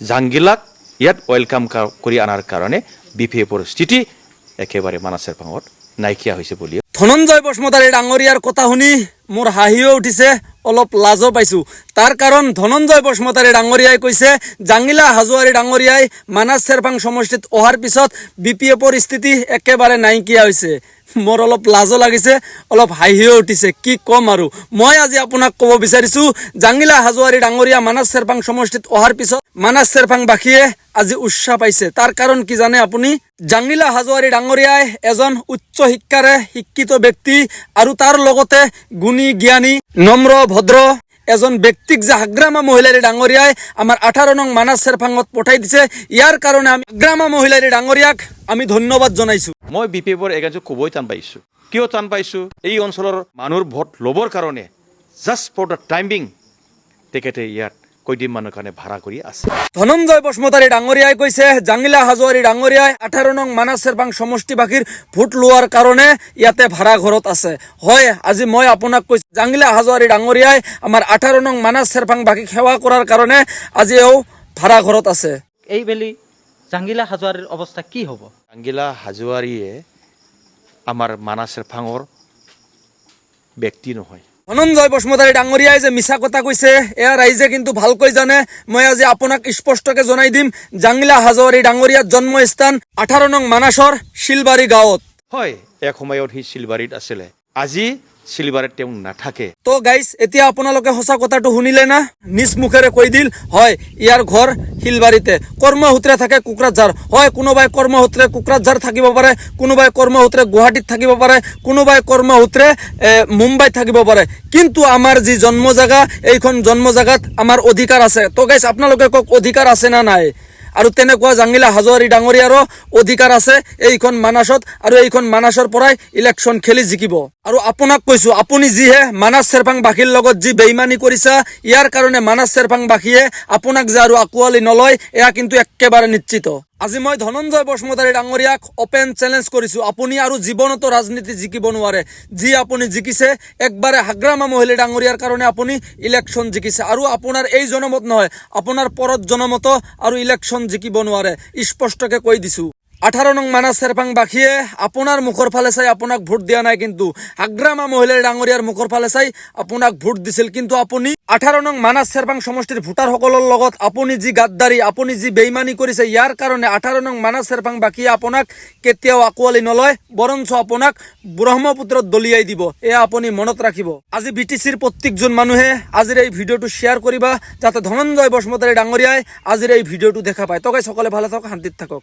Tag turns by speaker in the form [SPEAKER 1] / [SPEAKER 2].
[SPEAKER 1] জাংগিলাক ইয়াত ৱেলকাম কৰি অনাৰ কাৰণে বি পি এফৰ স্থিতি একেবাৰে মানাছ চেৰপাঙত নাইকিয়া হৈছে বুলি
[SPEAKER 2] ধনঞ্জয় বসুমতাৰী ডাঙৰীয়াৰ কথা শুনি মোৰ হাঁহিও উঠিছে, অলপ লাজো পাইছোঁ। তাৰ কাৰণ ধনঞ্জয় বসুমতাৰী ডাঙৰীয়াই কৈছে জাংগিলা হাজোৱাৰী ডাঙৰীয়াই মানাছ চেৰপাং সমষ্টিত অহাৰ পিছত বি পি এফৰ স্থিতি একেবাৰে নাইকিয়া হৈছে। মোৰ অলপ লাজো লাগিছে, অলপ হাঁহিও উঠিছে। কি ক'ম আৰু? মই আজি আপোনাক ক'ব বিচাৰিছোঁ জাংগিলা হাজোৱাৰী ডাঙৰীয়া মানাছ চেৰপাং সমষ্টিত অহাৰ পিছত মানাছ চেৰপাংবাসীয়ে আজি উৎসাহ পাইছে। তাৰ কাৰণ কি জানে আপুনি? জাংগিলা হাজোৱাৰী ডাঙৰীয়াই এজন উচ্চ শিক্ষাৰে শিক্ষিত ব্যক্তি আৰু তাৰ লগতে গুণী, জ্ঞানী, নম্ৰ, ভদ্ৰ এজন ব্যক্তিক যে হাগ্ৰামা মহিলাৰী ডাঙৰীয়াই আমাৰ আঠাৰ নং মানাছ চেৰপাঙত পঠাই দিছে ইয়াৰ কাৰণে আমি হাগ্ৰামা মহিলাৰী ডাঙৰীয়াক আমি ধন্যবাদ জনাইছোঁ।
[SPEAKER 1] মই বিপিএফৰ এফৰ ক'বই টান পাইছোঁ। কিয় টান পাইছো? এই অঞ্চলৰ মানুহৰ ভোট ল'বৰ কাৰণে জাষ্ট ফৰ দ্য টাইমিং তেখেতে ইয়াত কেইদিনমানৰ কাৰণে ভাড়া কৰি আছে।
[SPEAKER 2] ধনঞ্জয় বসুমতাৰী ডাঙৰীয়াই কৈছে জাংগিলা হাজোৱাৰী ডাঙৰীয়াই আঠাৰ নং মানাছ চেৰপাং সমষ্টিবাসীৰ ভোট লোৱাৰ কাৰণে ইয়াতে ভাড়া ঘৰত আছে। হয় আজি মই আপোনাক কৈছোঁ জাংগিলা হাজোৱাৰী ডাঙৰীয়াই আমাৰ আঠাৰ নং মানাছ চেৰপাংবাসীক সেৱা কৰাৰ কাৰণে আজি এও ভাড়া ঘৰত আছে।
[SPEAKER 3] এইবেলি জাংগিলা হাজোৱাৰীৰ অৱস্থা কি হ'ব?
[SPEAKER 1] আংগিলা হাজোৱাৰীয়ে আমাৰ মানাছ চেৰপাঙৰ ব্যক্তি নহয়।
[SPEAKER 2] ধনঞ্জয় বসুমতাৰী ডাঙৰীয়াই যে মিছা কথা কৈছে, এয়া ৰাইজে কিন্তু ভালকৈ জানে। মই আজি আপোনাক স্পষ্টকে জনাই দিম, জাংলা হাজোৱাৰী ডাঙৰীয়াৰ জন্মস্থান আঠাৰ নং মানাসৰ শিলবাৰী গাঁৱত।
[SPEAKER 1] হয়, এক সময়ত সি শিলবাৰীত আছিলে। আজি নাথাকে।
[SPEAKER 2] তো গাইজ এতিয়া আপোনালোকে সঁচা কথাটো শুনিলে না? নিজ মুখেৰে কৈ দিল, হয়, ইয়াৰ ঘৰ শিলবাৰীতে। কৰ্মসূত্ৰে থাকে কোকৰাঝাৰ। হয়, কোনোবাই কৰ্মসূত্ৰে কোকৰাঝাৰ থাকিব পাৰে, কোনোবাই কৰ্মসূত্ৰে গুৱাহাটীত থাকিব পাৰে, কোনোবাই কৰ্মসূত্ৰে মুম্বাইত থাকিব পাৰে। কিন্তু আমাৰ যি জন্ম জেগা, এইখন জন্ম জেগাত আমাৰ অধিকাৰ আছে। তো গাইজ আপোনালোকে কওক, অধিকাৰ আছে না নাই? আৰু তেনেকুৱা জাংগিলা হাজোৱাৰী ডাঙৰীয়াৰো অধিকাৰ আছে, এইখন মানাছত আৰু এইখন মানাছৰ পৰাই ইলেকশ্যন খেলি জিকিব। আৰু আপোনাক কৈছো, আপুনি যিহে মানাছ চেৰপাংবাসীৰ লগত যি বেইমানি কৰিছা, ইয়াৰ কাৰণে মানাছ চেৰপাংবাসীয়ে আপোনাক যে আৰু আঁকোৱালি নলয়, এয়া কিন্তু একেবাৰে নিশ্চিত। আজি মই ধনঞ্জয় বসুমতাৰী ডাঙৰীয়াক অপেন চেলেঞ্জ কৰিছো। আপুনি আৰু জীৱনতো ৰাজনীতি জিকিব নোৱাৰে। যি আপুনি জিকিছে, একবাৰে হাগ্ৰামা মহিলা ডাঙৰীয়াৰ কাৰণে আপুনি ইলেকশ্যন জিকিছে। আৰু আপোনাৰ এই জনমত নহয়, আপোনাৰ পৰত জনমতো আৰু ইলেকশ্যন জিকিব নোৱাৰে স্পষ্টকে কৈ দিছো। আঠাৰ নং মানাছ চেৰপাংবাসীয়ে আপোনাৰ মুখৰ ফালে চাই আপোনাক ভোট দিয়া নাই কিন্তু হাগ্ৰামা মহিলাৰ ডাঙৰীয়াৰ মুখৰ ফালে চাই আপোনাক ভোট দিছিল। কিন্তু আপুনি আঠাৰ নং মানাছ চেৰপাং সমষ্টিৰ ভোটাৰসকলৰ লগত আপুনি যি গাদ্দাৰী, আপুনি যি বেইমানি কৰিছে, ইয়াৰ কাৰণে আঠাৰ নং মানাছ চেৰপাংবাসীয়ে আপোনাক কেতিয়াও আঁকোৱালি নলয়, বৰঞ্চ আপোনাক ব্ৰহ্মপুত্ৰত দলিয়াই দিব। এয়া আপুনি মনত ৰাখিব। আজি বি টি চিৰ প্ৰত্যেকজন মানুহে আজিৰ এই ভিডিঅ'টো শ্বেয়াৰ কৰিবা, যাতে ধনঞ্জয় বসুমতাৰী ডাঙৰীয়াই আজিৰ এই ভিডিঅ'টো দেখা পায়। তকাই সকলে ভালে থাকক, শান্তিত থাকক।